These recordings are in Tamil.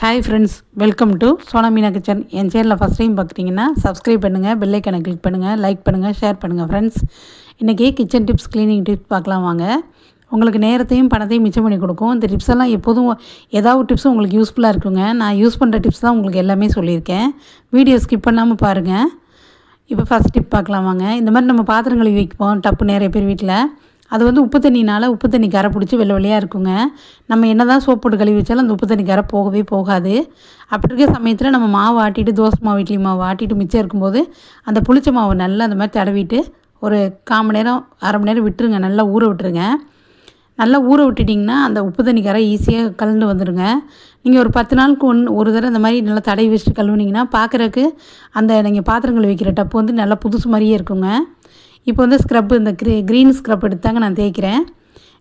Hi friends welcome to Sona Meena kitchen என் சேனலில் ஃபஸ்ட் டைம் பார்க்குறீங்கன்னா சப்ஸ்கிரைப் பண்ணுங்கள் பெல்லைக்கனை கிளிக் பண்ணுங்கள் லைக் பண்ணுங்கள் ஷேர் பண்ணுங்கள் ஃப்ரெண்ட்ஸ் இன்றைக்கி கிச்சன் டிப்ஸ் க்ளீனிங் டிப்ஸ் பார்க்கலாம் வாங்க. உங்களுக்கு நேரத்தையும் பணத்தையும் மிச்சம் பண்ணி கொடுக்கும். இந்த டிப்ஸ் எல்லாம் எப்போதும் ஏதாவது டிப்ஸும் உங்களுக்கு யூஸ்ஃபுல்லாக இருக்குங்க. நான் யூஸ் பண்ணுற டிப்ஸ் தான் உங்களுக்கு எல்லாமே சொல்லியிருக்கேன். வீடியோ ஸ்கிப் பண்ணாமல் பாருங்கள் இப்போ ஃபஸ்ட் டிப் பார்க்கலாம் வாங்க. இந்த மாதிரி நம்ம பாத்திரம் கழுவி வைப்போம். டப்பு நிறைய பேர் வீட்டில் அது வந்து உப்பு தண்ணினால் உப்பு தண்ணி கரை பிடிச்சி வெள்ளை வெளியாக இருக்குங்க. நம்ம என்ன தான் சோப் போட்டு கழுவி வச்சாலும் அந்த உப்பு தண்ணி கரை போகவே போகாது. அப்படி இருக்க சமயத்தில் நம்ம மாவு ஆட்டிட்டு தோசை மாவு இட்லி மாவு ஆட்டிட்டு மிச்சம் இருக்கும்போது அந்த புளிச்ச மாவை நல்லா அந்த மாதிரி தடவிட்டு ஒரு கால் மணி நேரம் அரை மணி நேரம் விட்டுருங்க. நல்லா ஊற விட்டுருங்க. நல்லா ஊற விட்டுட்டிங்கன்னா அந்த உப்பு தண்ணி கரை ஈஸியாக கலந்து வந்துடுங்க நீங்கள் ஒரு பத்து நாளுக்கு ஒன் ஒரு தடவை இந்த மாதிரி நல்லா தடவி வச்சுட்டு கழுவுனீங்கன்னா பார்க்குறக்கு அந்த நீங்கள் பாத்திரங்கள் வைக்கிற டப்பு வந்து நல்லா புதுசு மாதிரியே இருக்குங்க. இப்போ வந்து ஸ்க்ரப் இந்த க்ரீ க்ரீன் ஸ்க்ரப் எடுத்தாங்க நான் தேய்க்கிறேன்.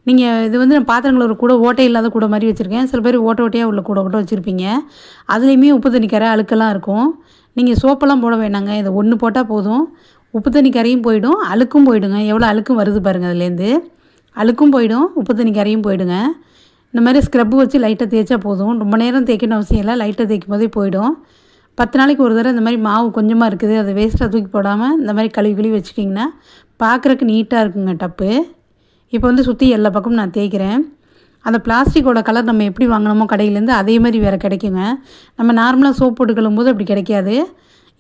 நீங்கள் இது வந்து நான் பாத்திரங்கள் ஒரு கூட ஓட்டை இல்லாத கூட மாதிரி வச்சுருக்கேன். சில பேர் ஓட்டை ஓட்டையாக உள்ள கூட கூட வச்சுருப்பீங்க. அதுலேயுமே உப்பு தண்ணி கரை அழுக்கெல்லாம் இருக்கும். நீங்கள் சோப்பெல்லாம் போட வேணாங்க. இதை ஒன்று போட்டால் போதும். உப்பு தண்ணி கரையும் போயிடும். அழுக்கும் போயிடுங்க. எவ்வளோ அழுக்கும் வருது பாருங்கள் அதுலேருந்து. அழுக்கும் போயிடும். உப்பு தண்ணி கரையும் போயிடுங்க. இந்த மாதிரி ஸ்க்ரப்பு வச்சு லைட்டாக தேய்ச்சா போதும். ரொம்ப நேரம் தேய்க்கணும் அவசியம் இல்லை. லைட்டாக தேய்க்கும் போதே போயிடும். பத்து நாளைக்கு ஒரு தடவை இந்த மாதிரி மாவு கொஞ்சமாக இருக்குது அதை வேஸ்ட்டாக தூக்கி போடாமல் இந்த மாதிரி கழுவி கழுவி வச்சுட்டிங்கன்னா பார்க்குறக்கு நீட்டாக இருக்குங்க டப்பு. இப்போ வந்து சுற்றி எல்லா பக்கமும் நான் தேய்க்கிறேன். அந்த பிளாஸ்டிக்கோட கலர் நம்ம எப்படி வாங்கினோமோ கடையிலேருந்து அதே மாதிரி வேறு கிடைக்குங்க. நம்ம நார்மலாக சோப் போட்டு கழுவும் போது அப்படி கிடைக்காது.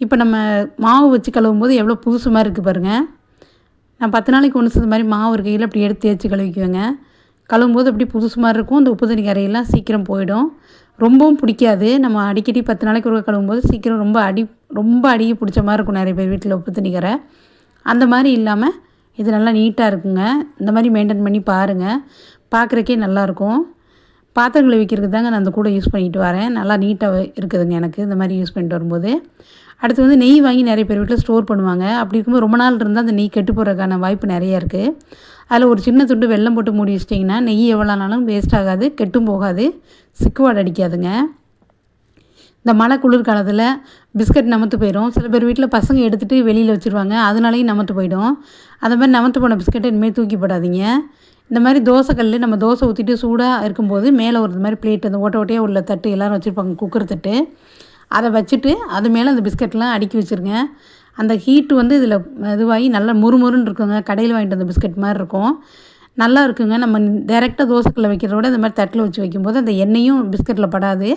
இப்போ நம்ம மாவு வச்சு கழுவும் போது எவ்வளோ புதுசு மாதிரி இருக்குது பாருங்கள் நான் பத்து நாளைக்கு ஒன்று இந்த மாதிரி மாவு இருக்கையில் அப்படி எடுத்து தேய்ச்சி கழுவிக்குவேங்க. கழுவும் போது அப்படி புதுசு மாதிரி இருக்கும் இந்த உப்பு தண்ணி கரையெல்லாம் சீக்கிரம் போயிடும். ரொம்பவும் பிடிக்காது. நம்ம அடிக்கடி பத்து நாளைக்கு ஒரு கழுவும்போது சீக்கிரம் ரொம்ப அடி ரொம்ப அடிக்கி பிடிச்ச மாதிரி இருக்கும் நிறைய பேர் வீட்டில் உப்பு தண்ணி அந்த மாதிரி இல்லாமல் இது நல்லா நீட்டாக இருக்குங்க. இந்த மாதிரி மெயின்டைன் பண்ணி பாருங்கள் பார்க்குறக்கே நல்லாயிருக்கும் பாத்திரங்களை வைக்கிறதுக்கு தாங்க நான் அந்த கூட யூஸ் பண்ணிட்டு வரேன். நல்லா நீட்டாக இருக்குதுங்க எனக்கு இந்த மாதிரி யூஸ் பண்ணிட்டு வரும்போது. அடுத்து வந்து நெய் வாங்கி நிறைய பேர் வீட்டில் ஸ்டோர் பண்ணுவாங்க. அப்படி இருக்கும்போது ரொம்ப நாள் இருந்தால் அந்த நெய் கெட்டு போகிறதுக்கான வாய்ப்பு நிறையா இருக்குது அதில் ஒரு சின்ன துண்டு வெள்ளம் போட்டு மூடி வச்சிட்டிங்கன்னா நெய் எவ்வளோனாலும் வேஸ்ட் ஆகாது கெட்டும் போகாது. சிக்குவாடு அடிக்காதுங்க. இந்த மழை குளிர் காலத்தில் பிஸ்கட் நமத்து போயிடும். சில பேர் வீட்டில் பசங்க எடுத்துகிட்டு வெளியில் வச்சுருவாங்க. அதனாலையும் நமத்து போயிடும். அந்த மாதிரி நமத்து போன பிஸ்கட்டை இனிமேல் தூக்கி போடாதீங்க. இந்த மாதிரி தோசைக்கல் நம்ம தோசை ஊற்றிட்டு சூடாக இருக்கும்போது மேலே ஒரு மாதிரி பிளேட் அந்த ஓட்ட ஓட்டையாக உள்ள தட்டு எல்லோரும் வச்சுருப்பாங்க குக்கர் தட்டு. அதை வச்சுட்டு அது மேலே அந்த பிஸ்கட்லாம் அடுக்கி வச்சுருங்க. அந்த ஹீட்டு வந்து இதில் இதுவாகி நல்லா முறுமுறுன்னு இருக்குங்க. கடையில் வாங்கிட்டு வந்த பிஸ்கட் மாதிரி இருக்கும். நல்லா இருக்குங்க. நம்ம டேரெக்டாக தோசைக்குள்ளே வைக்கிறத விட இந்த மாதிரி தட்டில் வச்சு வைக்கும்போது அந்த எண்ணெயும் பிஸ்கட்டில் படாது.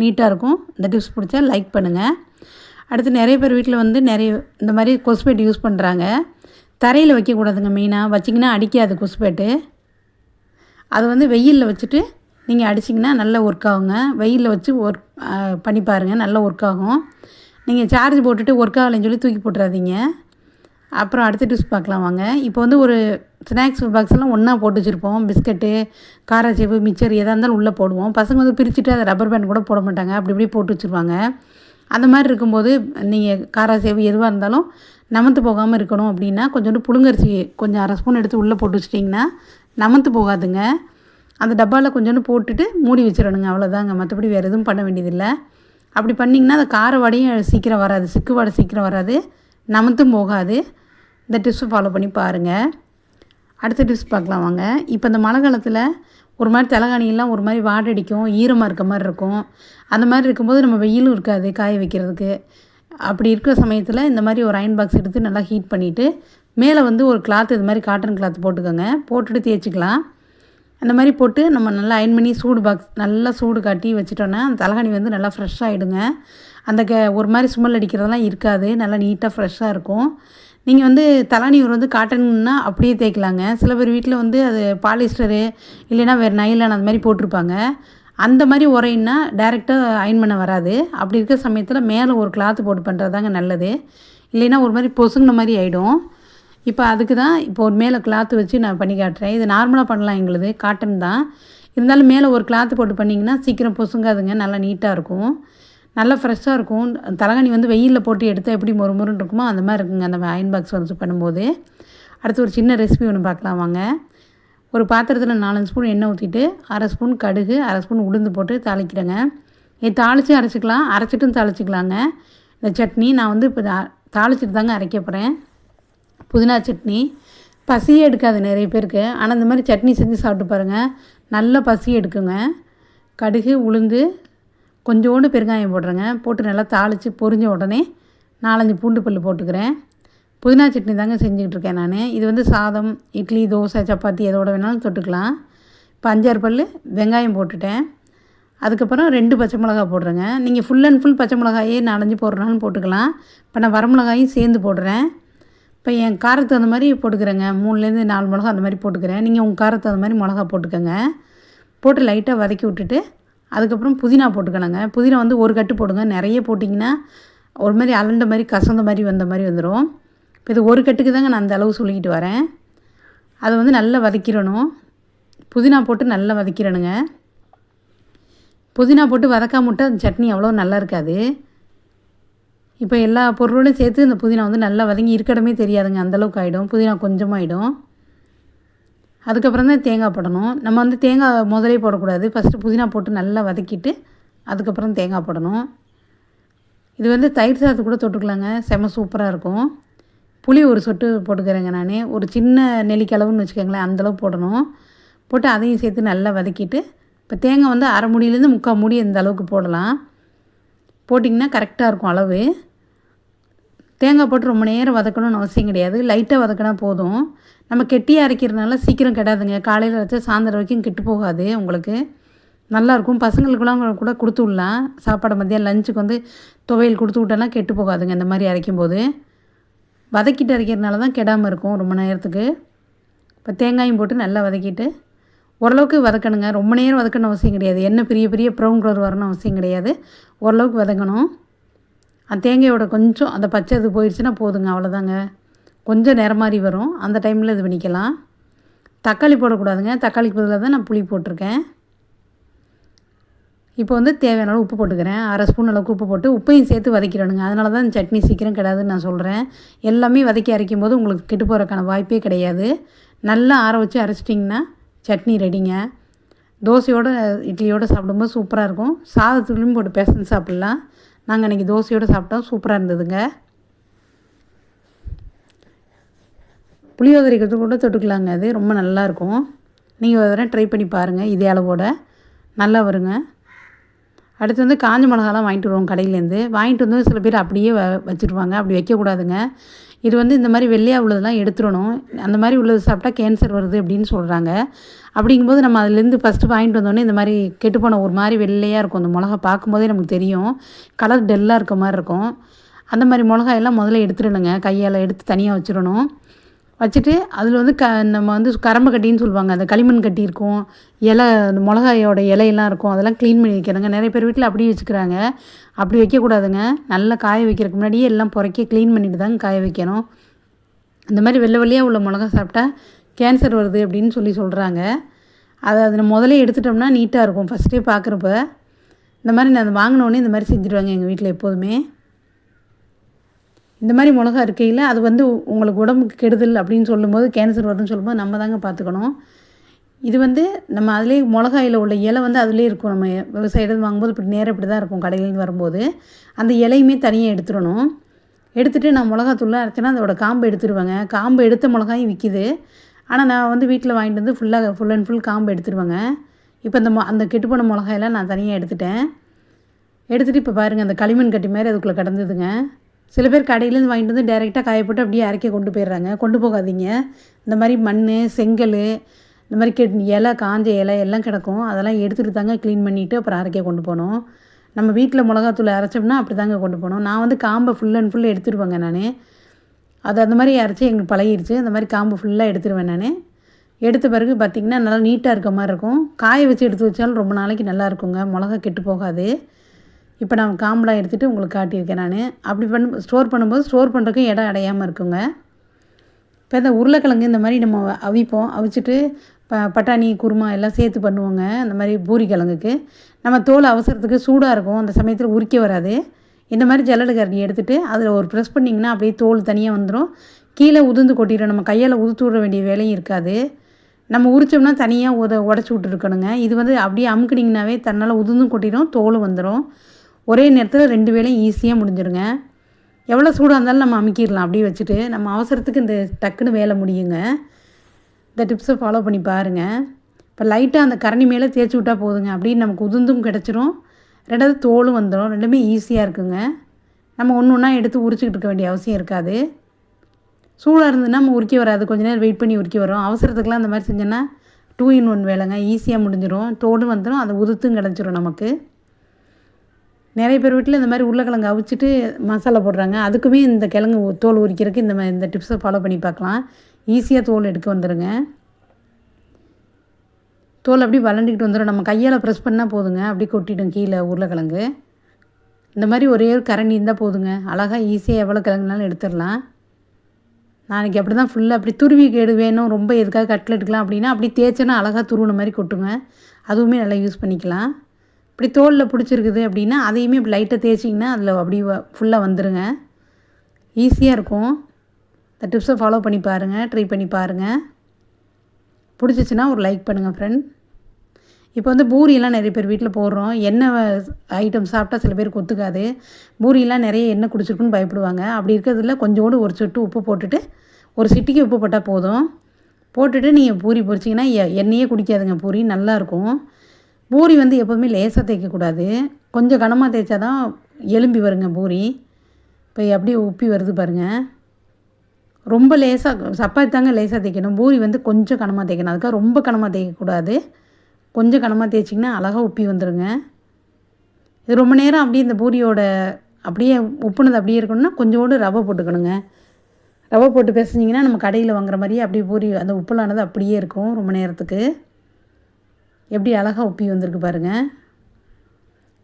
நீட்டாக இருக்கும். இந்த டிப்ஸ் பிடிச்சா லைக் பண்ணுங்கள் அடுத்து நிறைய பேர் வீட்டில் வந்து நிறைய இந்த மாதிரி கொசுபேட் யூஸ் பண்ணுறாங்க தரையில் வைக்கக்கூடாதுங்க மெயினாக வச்சிங்கன்னா அடிக்காது கொசுபேட்டு அது வந்து வெயிலில் வச்சுட்டு நீங்கள் அடிச்சிங்கன்னா நல்லா ஒர்க் ஆகுங்க. வெயிலில் வச்சு ஒர்க் பண்ணி பாருங்கள் நல்லா ஒர்க் ஆகும். நீங்கள் சார்ஜ் போட்டுட்டு ஒர்க் ஆகலைன்னு சொல்லி தூக்கி போட்டுறாதீங்க. அப்புறம் அடுத்த டிப்ஸ் பார்க்கலாம் வாங்க. இப்போ வந்து ஒரு ஸ்நாக்ஸ் பாக்ஸ் எல்லாம் ஒன்றா போட்டு வச்சுருப்போம். பிஸ்கட்டு காராச்சேப்பு மிச்சர் எதாக இருந்தாலும் உள்ளே போடுவோம். பசங்க வந்து பிரிச்சுட்டு அதை ரப்பர் பேண்ட் கூட போட மாட்டாங்க. அப்படி இப்படி போட்டு வச்சுருவாங்க. அந்த மாதிரி இருக்கும்போது நீங்கள் காராச்சேவு எதுவாக இருந்தாலும் நமத்து போகாமல் இருக்கணும் அப்படின்னா கொஞ்சோண்டு புழுங்கரிசி கொஞ்சம் அரை ஸ்பூன் எடுத்து உள்ளே போட்டு வச்சிட்டிங்கன்னா நமத்து போகாதுங்க. அந்த டப்பாவில் கொஞ்சோண்டு போட்டுட்டு மூடி வச்சிடணுங்க. அவ்வளோதாங்க மற்றபடி வேறு எதுவும் பண்ண வேண்டியதில்லை. அப்படி பண்ணிங்கன்னா அந்த கார வடையும் சீக்கிரம் வராது சிக்கு வடை சீக்கிரம் வராது நமத்தும் போகாது. இந்த டிப்ஸை ஃபாலோ பண்ணி பாருங்கள் அடுத்த டிப்ஸ் பார்க்கலாம் வாங்க. இப்போ இந்த மழை காலத்தில் ஒரு மாதிரி தலைகாணியெல்லாம் ஒரு மாதிரி வாடடிக்கும் ஈரமாக இருக்க மாதிரி இருக்கும். அந்த மாதிரி இருக்கும்போது நம்ம வெயிலும் இருக்காது காய வைக்கிறதுக்கு. அப்படி இருக்கிற சமயத்தில் இந்த மாதிரி ஒரு அயன் பாக்ஸ் எடுத்து நல்லா ஹீட் பண்ணிவிட்டு மேலே வந்து ஒரு கிளாத் இது மாதிரி காட்டன் கிளாத் போட்டுக்கோங்க. போட்டுட்டு தேய்ச்சிக்கலாம். அந்த மாதிரி போட்டு நம்ம நல்லா அயன் பண்ணி சூடு பாக்ஸ் நல்லா சூடு காட்டி வச்சுட்டோன்னா அந்த தலைகாணி வந்து நல்லா ஃப்ரெஷ்ஷாக ஆகிடுங்க அந்த க ஒரு மாதிரி சுமல் அடிக்கிறதெல்லாம் இருக்காது. நல்லா நீட்டாக ஃப்ரெஷ்ஷாக இருக்கும். நீங்கள் வந்து தலைநீர் வந்து காட்டன்னா அப்படியே தேய்க்கலாங்க. சில பேர் வீட்டில் வந்து அது பாலிஸ்டரு இல்லைன்னா வேறு நைலான் அந்த மாதிரி போட்டிருப்பாங்க. அந்த மாதிரி உரையின்னா டேரெக்டாக அயன் பண்ண வராது. அப்படி இருக்கிற சமயத்தில் மேலே ஒரு கிளாத்து போட்டு பண்ணுறதாங்க நல்லது. இல்லைன்னா ஒரு மாதிரி பொசுங்கின மாதிரி ஆகிடும் இப்போ அதுக்கு தான் இப்போ ஒரு மேலே கிளாத்து வச்சு நான் பண்ணி காட்டுறேன். இது நார்மலாக பண்ணலாம் எங்களுது. காட்டன் தான். இருந்தாலும் மேலே ஒரு கிளாத்து போட்டு பண்ணிங்கன்னா சீக்கிரம் பொசுங்காதுங்க. நல்லா நீட்டாக இருக்கும். நல்லா ஃப்ரெஷ்ஷாக இருக்கும். தலைகாணி வந்து வெயிலில் போட்டு எடுத்தால் எப்படி மொறு மொறுன்னு இருக்குமோ அந்த மாதிரி இருக்குங்க. அந்த அயன் பாக்ஸ் வந்து பண்ணும்போது. அடுத்து ஒரு சின்ன ரெசிபி ஒன்று பார்க்கலாம் வாங்க. ஒரு பாத்திரத்தில் நாலஞ்சு ஸ்பூன் எண்ணெய் ஊற்றிட்டு அரை ஸ்பூன் கடுகு அரை ஸ்பூன் உளுந்து போட்டு தாளிக்கிறேங்க. இது தாளித்து அரைச்சிக்கலாம். அரைச்சிட்டும் தாளிச்சிக்கலாங்க. இந்த சட்னி நான் வந்து இப்போ தாளிச்சிட்டு தாங்க அரைக்க போகிறேன் புதினா சட்னி. பசியே எடுக்காது நிறைய பேருக்கு. ஆனால் இந்த மாதிரி சட்னி செஞ்சு சாப்பிட்டு பாருங்கள் நல்ல பசி எடுக்குங்க. கடுகு உளுந்து கொஞ்சோண்டு பெருங்காயம் போடுறேங்க போட்டு நல்லா தாளித்து பொரிஞ்ச உடனே நாலஞ்சு பூண்டு பல் போட்டுக்கிறேன். புதினா சட்னி தாங்க செஞ்சுக்கிட்டு இருக்கேன் நான். இது வந்து சாதம் இட்லி தோசை சப்பாத்தி எதோட வேணாலும் தொட்டுக்கலாம். இப்போ அஞ்சாறு பல் வெங்காயம் போட்டுட்டேன். அதுக்கப்புறம் ரெண்டு பச்சை மிளகா போடுறேங்க. நீங்கள் ஃபுல் அண்ட் ஃபுல் பச்சை மிளகாயே நாலஞ்சு போடுறனாலும் போட்டுக்கலாம். இப்போ நான் வரமிளகாயும் சேர்ந்து போடுறேன். இப்போ என் காரத்துக்கு தகுந்த மாதிரி போட்டுக்கிறேங்க. மூணுலேருந்து நாலு மிளகா அந்த மாதிரி போட்டுக்கிறேன். நீங்கள் உங்கள் காரத்துக்கு தகுந்த மாதிரி மிளகா போட்டுக்கோங்க. போட்டு லைட்டாக வதக்கி விட்டுட்டு அதுக்கப்புறம் புதினா போட்டுக்கணுங்க. புதினா வந்து ஒரு கட்டு போடுங்க. நிறைய போட்டிங்கன்னா ஒரு மாதிரி அலண்ட மாதிரி கசந்த மாதிரி வந்த மாதிரி வந்துடும். இப்போ இது ஒரு கட்டுக்கு தாங்க நான் அந்த அளவு சொல்லிக்கிட்டு வரேன். அதை வந்து நல்லா வதக்கிடணும். புதினா போட்டு நல்லா வதக்கிடணுங்க. புதினா போட்டு வதக்காம விட்டால் அந்த சட்னி அவ்வளோ நல்லா இருக்காது. இப்போ எல்லா பொருளும் சேர்த்து இந்த புதினா வந்து நல்லா வதங்கி இருக்கடமே தெரியாதுங்க. அந்தளவுக்கு ஆகிடும் புதினா கொஞ்சமாகிடும் அதுக்கப்புறம் தான் தேங்காய் போடணும். நம்ம வந்து தேங்காய் முதலே போடக்கூடாது. ஃபஸ்ட்டு புதினா போட்டு நல்லா வதக்கிட்டு அதுக்கப்புறம் தேங்காய் போடணும். இது வந்து தயிர் சாதத்து கூட தொட்டுக்கலாங்க. செம சூப்பராக இருக்கும். புளி ஒரு சொட்டு போட்டுக்கிறேங்க நான். ஒரு சின்ன நெல்லிக்களவுன்னு வச்சுக்கோங்களேன். அந்தளவு போடணும். போட்டு அதையும் சேர்த்து நல்லா வதக்கிட்டு இப்போ தேங்காய் வந்து அரை முடியிலேருந்து முக்கால் முடி இந்த அளவுக்கு போடலாம். போட்டிங்கன்னா கரெக்டாக இருக்கும் அளவு. தேங்காய் போட்டு ரொம்ப நேரம் வதக்கணும்னு அவசியம் கிடையாது. லைட்டாக வதக்கினா போதும். நம்ம கெட்டியாக அரைக்கிறதுனால சீக்கிரம் கெடாதுங்க. காலையில் வச்சா சாயந்தரம் வரைக்கும் கெட்டு போகாது உங்களுக்கு. நல்லாயிருக்கும் பசங்களுக்குலாம் கூட கொடுத்து விடலாம். சாப்பாடு மதியம் லஞ்சுக்கு வந்து துவையல் கொடுத்து விட்டோன்னா கெட்டு போகாதுங்க இந்த மாதிரி அரைக்கும்போது. வதக்கிட்டு அரைக்கிறதுனால தான் கெடாமல் இருக்கும் ரொம்ப நேரத்துக்கு. இப்போ தேங்காயும் போட்டு நல்லா வதக்கிட்டு ஓரளவுக்கு வதக்கணுங்க. ரொம்ப நேரம் வதக்கணும் அவசியம் கிடையாது. எண்ணெய் பெரிய பெரிய ப்ரௌன் கலர் வரணும் அவசியம் கிடையாது. ஓரளவுக்கு வதக்கணும் அந்த தேங்காயோட கொஞ்சம் அந்த பச்சை இது போயிடுச்சுன்னா போதுங்க அவ்வளோதாங்க. கொஞ்சம் நேரம் மாதிரி வரும். அந்த டைமில் இது பண்ணிக்கலாம். தக்காளி போடக்கூடாதுங்க. தக்காளிக்கு பதிலாக தான் நான் புளி போட்டிருக்கேன். இப்போ வந்து தேவையான அளவு உப்பு போட்டுக்கிறேன். அரை ஸ்பூன் அளவுக்கு உப்பு போட்டு உப்பையும் சேர்த்து வதக்கிடணுங்க அதனால தான் சட்னி சீக்கிரம் கிடையாதுன்னு நான் சொல்கிறேன் எல்லாமே வதக்கி அரைக்கும் போது உங்களுக்கு கெட்டு போகிறக்கான வாய்ப்பே கிடையாது. நல்லா ஆற வச்சு அரைச்சிட்டிங்கன்னா சட்னி ரெடிங்க. தோசையோடு இட்லியோடு சாப்பிடும்போது சூப்பராக இருக்கும். சாதத்துலையும் போட்டு பேசஞ்சு சாப்பிட்லாம். நாங்கள் அன்றைக்கி தோசையோடு சாப்பிட்டோம். சூப்பராக இருந்ததுங்க. புளியோதரைக்கு கூட தொட்டுக்கலாங்க. அது ரொம்ப நல்லாயிருக்கும் நீங்கள் ஒரு தடவை ட்ரை பண்ணி பாருங்கள் இதே அளவோட. நல்லா வருங்க. அடுத்து வந்து காஞ்ச மிளகாலாம் வாங்கிட்டு வருவோம் கடையிலேருந்து. வாங்கிட்டு வந்து சில பேர் அப்படியே வ வச்சுருவாங்க. அப்படி வைக்கக்கூடாதுங்க. இது வந்து இந்த மாதிரி வெள்ளையாக உள்ளதெல்லாம் எடுத்துடணும். அந்த மாதிரி உள்ளது சாப்பிட்டா கேன்சர் வருது அப்படின்னு சொல்கிறாங்க அப்படிங்கும்போது நம்ம அதுலேருந்து ஃபஸ்ட்டு வாங்கிட்டு வந்தோடனே இந்த மாதிரி கெட்டுப்போன ஒரு மாதிரி வெள்ளையாக இருக்கும். அந்த மிளகா பார்க்கும்போதே நமக்கு தெரியும். கலர் டல்லாக இருக்க மாதிரி இருக்கும். அந்த மாதிரி மிளகாயெல்லாம் முதல்ல எடுத்துடணுங்க. கையால் எடுத்து தனியாக வச்சிடணும். வச்சுட்டு அதில் வந்து க நம்ம வந்து கரம்பு கட்டின்னு சொல்லுவாங்க. அந்த களிமண் கட்டி இருக்கும். இலை அந்த மிளகாயோட இலையெல்லாம் இருக்கும். அதெல்லாம் க்ளீன் பண்ணி வைக்கிறாங்க நிறைய பேர் வீட்டில் அப்படியே வச்சுக்கிறாங்க. அப்படி வைக்கக்கூடாதுங்க. நல்லா காய வைக்கிறதுக்கு முன்னாடியே எல்லாம் புறக்கி க்ளீன் பண்ணிட்டு தாங்க காய வைக்கணும். இந்த மாதிரி வெள்ளை வெள்ளையாக உள்ள மிளகா சாப்பிட்டா கேன்சர் வருது அப்படின்னு சொல்லி சொல்கிறாங்க அதை அதை முதலே எடுத்துட்டோம்னா நீட்டாக இருக்கும். ஃபஸ்ட்டே பார்க்குறப்ப இந்த மாதிரி நான் வாங்கினோடனே இந்த மாதிரி செஞ்சுருவாங்க எங்கள் வீட்டில் எப்போதுமே. இந்த மாதிரி மிளகா இருக்கையில் அது வந்து உங்களுக்கு உடம்புக்கு கெடுதல் அப்படின்னு சொல்லும்போது கேன்சர் வருதுன்னு சொல்லும்போது நம்ம தாங்க பார்த்துக்கணும். இது வந்து நம்ம அதிலே மிளகாயில் உள்ள இலை வந்து அதிலே இருக்கும். நம்ம விவசாயிடம் வாங்கும்போது இப்படி நேரம் இப்படி தான் இருக்கும் கடையிலேருந்து வரும்போது. அந்த இலையுமே தனியாக எடுத்துடணும். எடுத்துகிட்டு நான் மிளகாத்தூள்லாம் அரைச்சேன்னா அதோட காம்பு எடுத்துருவாங்க. காம்பு எடுத்த மிளகாயும் விற்கிது ஆனால் நான் வந்து வீட்டில் வாங்கிட்டு வந்து ஃபுல்லாக ஃபுல் அண்ட் ஃபுல் காம்பு எடுத்துருவாங்க. இப்போ இந்த அந்த கெட்டுப்போன மிளகாயெல்லாம் நான் தனியாக எடுத்துட்டேன். எடுத்துகிட்டு இப்போ பாருங்கள் அந்த களிமண் கட்டி மாதிரி அதுக்குள்ளே கிடந்ததுங்க. சில பேர் கடையிலேருந்து வாங்கிட்டு வந்து டேரெக்டாக காய போட்டு அப்படியே இறக்கி கொண்டு போயிடுறாங்க. கொண்டு போகாதீங்க. இந்த மாதிரி மண் செங்கல் இந்த மாதிரி கெட் இலை காஞ்ச இலை எல்லாம் கிடக்கும். அதெல்லாம் எடுத்துகிட்டு தாங்க க்ளீன் பண்ணிவிட்டு அப்புறம் அரைக்க கொண்டு போகணும். நம்ம வீட்டில் மிளகாத்தூள் அரைச்சோம்னா அப்படி தாங்க கொண்டு போகணும். நான் வந்து காம்பை ஃபுல் அண்ட் ஃபுல் எடுத்துருவேங்க நான். அது அந்த மாதிரி அரைச்சி எங்களுக்கு பழகிடுச்சு அந்த மாதிரி காம்பு ஃபுல்லாக எடுத்துருவேன் நான். எடுத்த பிறகு பார்த்திங்கன்னா நல்லா நீட்டாக இருக்க மாதிரி இருக்கும். காய வச்சு எடுத்து வச்சாலும் ரொம்ப நாளைக்கு நல்லா இருக்குங்க. மிளகா கெட்டு போகாது. இப்போ நான் காம்பெலாம் எடுத்துகிட்டு உங்களுக்கு காட்டியிருக்கேன் நான். அப்படி பண்ண ஸ்டோர் பண்ணும்போது ஸ்டோர் பண்ணுறதுக்கும் இடம் அடையாமல் இருக்குங்க. இப்போ இந்த உருளைக்கிழங்கு இந்த மாதிரி நம்ம அவிப்போம். அவிச்சிட்டு ப பட்டாணி குருமா எல்லாம் சேர்த்து பண்ணுவோங்க. அந்த மாதிரி பூரி கிழங்குக்கு. நம்ம தோல் அவசரத்துக்கு சூடாக இருக்கும். அந்த சமயத்தில் உரிக்க வராது. இந்த மாதிரி ஜல்லடு கரண்டி எடுத்துகிட்டு அதில் ஒரு ப்ரெஸ் பண்ணிங்கன்னா அப்படியே தோல் தனியாக வந்துடும் கீழே உதிர்ந்து கொட்டிடும். நம்ம கையால் உதுத்து விட வேண்டிய வேலையும் இருக்காது. நம்ம உரித்தோம்னா தனியாக உத உடச்சி விட்டுருக்கணுங்க. இது வந்து அப்படியே அமுக்குனிங்கனாவே தன்னால் உதிர்ந்தும் கொட்டிடும். தோலும் வந்துடும் ஒரே நேரத்தில் ரெண்டு வேலையும் ஈஸியாக முடிஞ்சிடுங்க எவ்வளோ சூடாக இருந்தாலும் நம்ம அமுக்கிடலாம். அப்படியே வச்சுட்டு நம்ம அவசரத்துக்கு இந்த டக்குன்னு வேலை முடியுங்க. இந்த டிப்ஸை ஃபாலோ பண்ணி பாருங்கள் இப்போ லைட்டாக அந்த கரணி மேலே தேய்ச்சி விட்டால் போதுங்க. அப்படின்னு நமக்கு உதுந்தும் கிடச்சிரும். ரெண்டாவது தோலும் வந்துடும் ரெண்டுமே ஈஸியாக இருக்குங்க. நம்ம ஒன்று ஒன்றா எடுத்து உரிச்சிக்கிட்டு இருக்க வேண்டிய அவசியம் இருக்காது. சூடாக இருந்ததுன்னா நம்ம உரிக்க வராது. கொஞ்ச நேரம் வெயிட் பண்ணி உரிக்க வரும் அவசரத்துக்குலாம் அந்த மாதிரி செஞ்சோன்னா டூ இன் ஒன் வேலைங்க. ஈஸியாக முடிஞ்சிடும் தோடும் வந்துடும் அதை உதுத்தும் கிடச்சிரும் நமக்கு. நிறைய பேர் வீட்டில் இந்த மாதிரி உருளைக்கிழங்கு அவிச்சிட்டு மசாலா போடுறாங்க. அதுக்குமே இந்த கிழங்கு தோல் உரிக்கிறதுக்கு இந்த மாதிரி இந்த டிப்ஸை ஃபாலோ பண்ணி பார்க்கலாம். ஈஸியாக தோல் எடுக்க வந்துடுங்க தோல் அப்படி வளண்டிக்கிட்டு வந்துடும் நம்ம கையால் ப்ரெஸ் பண்ணால் போதுங்க. அப்படி கொட்டிடும் கீழே உருளைக்கிழங்கு. இந்த மாதிரி ஒரே ஒரு கரண்டி இருந்தால் போதுங்க. அழகாக ஈஸியாக எவ்வளோ கிழங்குனாலும் எடுத்துடலாம். நாளைக்கு அப்படி தான் ஃபுல்லாக அப்படி துருவி கேடு வேணும். ரொம்ப எதுக்காக கட்லெட்டுக்கலாம் அப்படின்னா அப்படி தேய்ச்சோன்னா அழகாக துருவின மாதிரி கொட்டுங்க. அதுவுமே நல்லா யூஸ் பண்ணிக்கலாம். இப்படி தோலில் பிடிச்சிருக்குது அப்படின்னா அதையுமே இப்படி லைட்டாக தேய்ச்சிங்கன்னா அதில் அப்படி ஃபுல்லாக வந்துடுங்க ஈஸியாக இருக்கும். இந்த டிப்ஸை ஃபாலோ பண்ணி பாருங்கள் ட்ரை பண்ணி பாருங்கள் பிடிச்சிச்சின்னா ஒரு லைக் பண்ணுங்கள் ஃப்ரெண்ட் இப்போ வந்து பூரியெல்லாம் நிறைய பேர் வீட்டில் போடுறோம். எண்ணெய் ஐட்டம் சாப்பிட்டா சில பேருக்கு ஒத்துக்காது. பூரியெல்லாம் நிறைய எண்ணெய் குடிச்சிருக்குன்னு பயப்படுவாங்க. அப்படி இருக்கிறதுல கொஞ்சோண்டு ஒரு சொட்டு உப்பு போட்டுட்டு ஒரு சிட்டிக்கு உப்பு போட்டால் போதும். போட்டுட்டு நீங்கள் பூரி பொரிச்சிங்கன்னா எ- எண்ணெயே குடிக்காதுங்க பூரி நல்லாயிருக்கும் பூரி வந்து எப்போதுமே லேசாக தேய்க்கக்கூடாது கொஞ்சம் கனமாக தேய்ச்சா தான் எலும்பி வருங்க பூரி. இப்போ அப்படியே உப்பி வருது பாருங்கள் ரொம்ப லேசாக சப்பாத்தி தாங்க லேசாக தேய்க்கணும். பூரி வந்து கொஞ்சம் கனமாக தேய்க்கணும். அதுக்காக ரொம்ப கனமாக தேய்க்கக்கூடாது கொஞ்சம் கனமாக தேய்ச்சிங்கன்னா அழகாக உப்பி வந்துடுங்க இது ரொம்ப நேரம் அப்படியே இந்த பூரியோட அப்படியே உப்புனது அப்படியே இருக்கணும்னா கொஞ்சோடு ரவை போட்டுக்கணுங்க. ரவை போட்டு பிசைஞ்சிங்கன்னா நம்ம கடையில் வாங்குற மாதிரியே அப்படியே பூரி அந்த உப்புலானது அப்படியே இருக்கும் ரொம்ப நேரத்துக்கு. எப்படி அழகாக உப்பி வந்திருக்கு பாருங்கள்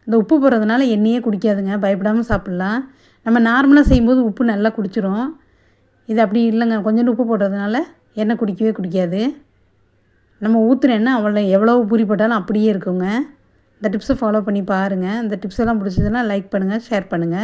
இந்த உப்பு போடுறதுனால எண்ணெயே குடிக்காதுங்க பயப்படாமல் சாப்பிட்லாம். நம்ம நார்மலாக செய்யும்போது உப்பு நல்லா குடிச்சிரும். இது அப்படி இல்லைங்க கொஞ்சோண்டு உப்பு போடுறதுனால எண்ணெய் குடிக்கவே குடிக்காது. நம்ம ஊற்றுன எண்ணெய் அவ்வளோ எவ்வளோ பூரி போட்டாலும் அப்படியே இருக்குங்க. இந்த டிப்ஸை ஃபாலோ பண்ணி பாருங்கள் இந்த டிப்ஸ் எல்லாம் பிடிச்சதுன்னா லைக் பண்ணுங்கள் ஷேர் பண்ணுங்கள்